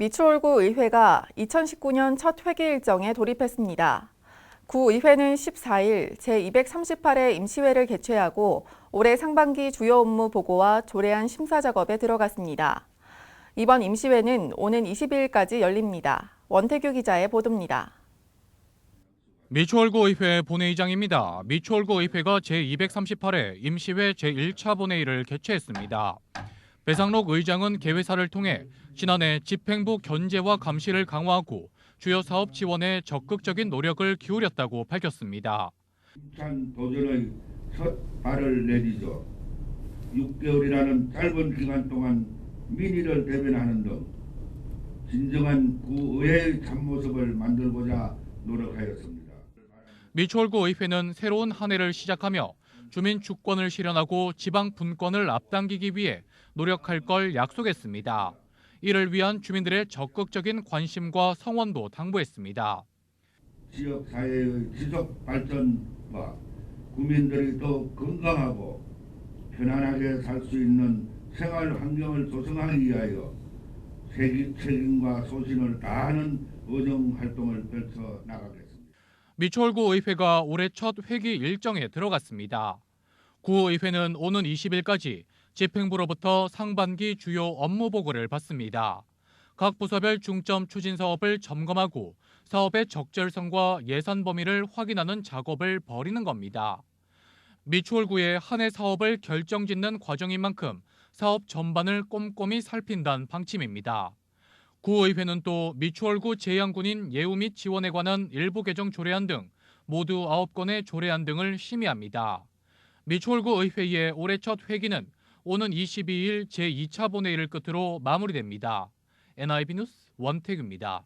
미추홀구 의회가 2019년 첫 회기 일정에 돌입했습니다. 구 의회는 14일 제238회 임시회를 개최하고 올해 상반기 주요 업무 보고와 조례안 심사 작업에 들어갔습니다. 이번 임시회는 오는 22일까지 열립니다. 원태규 기자의 보도입니다. 미추홀구 의회 본회의장입니다. 미추홀구 의회가 제238회 임시회 제1차 본회의를 개최했습니다. 배상록 의장은 개회사를 통해 지난해 집행부 견제와 감시를 강화하고 주요 사업 지원에 적극적인 노력을 기울였다고 밝혔습니다. 힘찬 도전의 첫 발을 내디죠. 6개월이라는 짧은 기간 동안 민의를 대변하는 등 진정한 구의회의 참모습을 만들고자 노력하였습니다. 미추홀구 의회는 새로운 한 해를 시작하며 주민 주권을 실현하고 지방 분권을 앞당기기 위해 노력할 걸 약속했습니다. 이를 위한 주민들의 적극적인 관심과 성원도 당부했습니다. 지역 사회의 지속 발전과 국민들이 더 건강하고 편안하게 살 수 있는 생활 환경을 조성하기 위하여 책임- 책임과 소신을 다하는 의정 활동을 펼쳐 나가겠습니다. 미추홀구 의회가 올해 첫 회기 일정에 들어갔습니다. 구의회는 오는 20일까지 집행부로부터 상반기 주요 업무 보고를 받습니다. 각 부서별 중점 추진 사업을 점검하고 사업의 적절성과 예산 범위를 확인하는 작업을 벌이는 겁니다. 미추홀구의 한 해 사업을 결정짓는 과정인 만큼 사업 전반을 꼼꼼히 살핀다는 방침입니다. 구의회는 또 미추홀구 제양군인 예우 및 지원에 관한 일부 개정 조례안 등 모두 9건의 조례안 등을 심의합니다. 미추홀구 의회의 올해 첫 회기는 오는 22일 제2차 본회의를 끝으로 마무리됩니다. NIB 뉴스 원태규입니다.